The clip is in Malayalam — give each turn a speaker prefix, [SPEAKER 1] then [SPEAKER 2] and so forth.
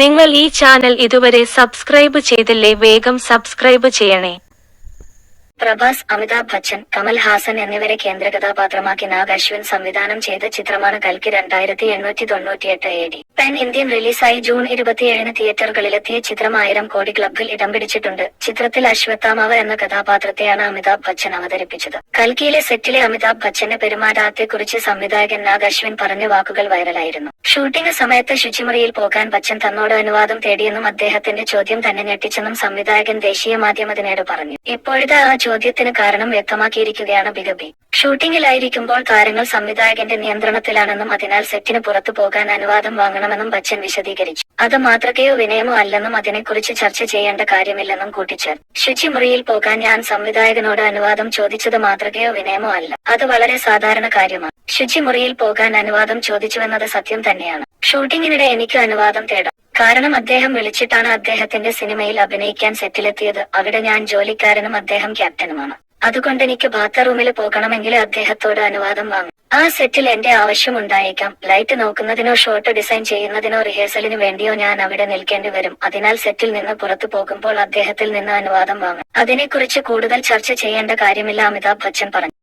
[SPEAKER 1] നിങ്ങൾ ഈ ചാനൽ ഇതുവരെ സബ്സ്ക്രൈബ് ചെയ്തില്ലേ വേഗം സബ്സ്ക്രൈബ് ചെയ്യണേ.
[SPEAKER 2] പ്രഭാസ് അമിതാഭ് ബച്ചൻ കമൽ ഹാസൻ എന്നിവരെ കേന്ദ്ര കഥാപാത്രമാക്കി നാഗ് അശ്വിൻ സംവിധാനം ചെയ്ത ചിത്രമാണ് കൽക്കി രണ്ടായിരത്തി എണ്ണൂറ്റി തൊണ്ണൂറ്റിയെട്ട് എ ഡി. പാൻ ഇന്ത്യൻ റിലീസായി ജൂൺ ഇരുപത്തിയേഴിന് തിയേറ്ററുകളിലെത്തിയ ചിത്രം ആയിരം കോടി ക്ലബിൽ ഇടം പിടിച്ചിട്ടുണ്ട്. ചിത്രത്തിൽ അശ്വത്ഥാമാവ് എന്ന കഥാപാത്രത്തെയാണ് അമിതാഭ് ബച്ചൻ അവതരിപ്പിച്ചത്. കൽക്കിയിലെ സെറ്റിലെ അമിതാഭ് ബച്ചന്റെ പെരുമാറ്റത്തെക്കുറിച്ച് സംവിധായകൻ നാഗ് അശ്വിൻ പറഞ്ഞ വാക്കുകൾ വൈറലായിരുന്നു. ഷൂട്ടിംഗ് സമയത്ത് ശുചിമുറിയിൽ പോകാൻ ബച്ചൻ തന്നോട് അനുവാദം തേടിയെന്നും അദ്ദേഹത്തിന്റെ ചോദ്യം തന്നെ ഞെട്ടിച്ചെന്നും സംവിധായകൻ ദേശീയ മാധ്യമത്തിനോട് പറഞ്ഞു. ഇപ്പോഴത്തെ ആ ചോദ്യത്തിന് കാരണം വ്യക്തമാക്കിയിരിക്കുകയാണ് ബിഗബി. ഷൂട്ടിംഗിലായിരിക്കുമ്പോൾ താരങ്ങൾ സംവിധായകന്റെ നിയന്ത്രണത്തിലാണെന്നും അതിനാൽ സെറ്റിന് പുറത്തു പോകാൻ അനുവാദം വാങ്ങണമെന്നും ബച്ചൻ വിശദീകരിച്ചു. അത് മാതൃകയോ വിനയമോ അല്ലെന്നും അതിനെക്കുറിച്ച് ചർച്ച ചെയ്യേണ്ട കാര്യമില്ലെന്നും കൂട്ടിച്ചേർത്തു. ശുചിമുറിയിൽ പോകാൻ ഞാൻ സംവിധായകനോട് അനുവാദം ചോദിച്ചത് മാതൃകയോ വിനയമോ അല്ല. അത് വളരെ സാധാരണ കാര്യമാണ്. ശുചിമുറിയിൽ പോകാൻ അനുവാദം ചോദിച്ചുവെന്നത് സത്യം തന്നെയാണ്. ഷൂട്ടിങ്ങിനിടെ എനിക്ക് അനുവാദം തേടാം. കാരണം അദ്ദേഹം വിളിച്ചിട്ടാണ് അദ്ദേഹത്തിന്റെ സിനിമയിൽ അഭിനയിക്കാൻ സെറ്റിലെത്തിയത്. അവിടെ ഞാൻ ജോലിക്കാരനും അദ്ദേഹം ക്യാപ്റ്റനുമാണ്. അതുകൊണ്ട് എനിക്ക് ബാത്റൂമിൽ പോകണമെങ്കിൽ അദ്ദേഹത്തോട് അനുവാദം വാങ്ങും. ആ സെറ്റിൽ എന്റെ ആവശ്യം ഉണ്ടായേക്കാം. ലൈറ്റ് നോക്കുന്നതിനോ ഷോർട്ട് ഡിസൈൻ ചെയ്യുന്നതിനോ റിഹേഴ്സലിന് വേണ്ടിയോ ഞാൻ അവിടെ നിൽക്കേണ്ടി വരും. അതിനാൽ സെറ്റിൽ നിന്ന് പുറത്തു പോകുമ്പോൾ അദ്ദേഹത്തിൽ നിന്ന് അനുവാദം വാങ്ങും. അതിനെക്കുറിച്ച് കൂടുതൽ ചർച്ച ചെയ്യേണ്ട കാര്യമില്ല അമിതാഭ് ബച്ചൻ പറഞ്ഞു.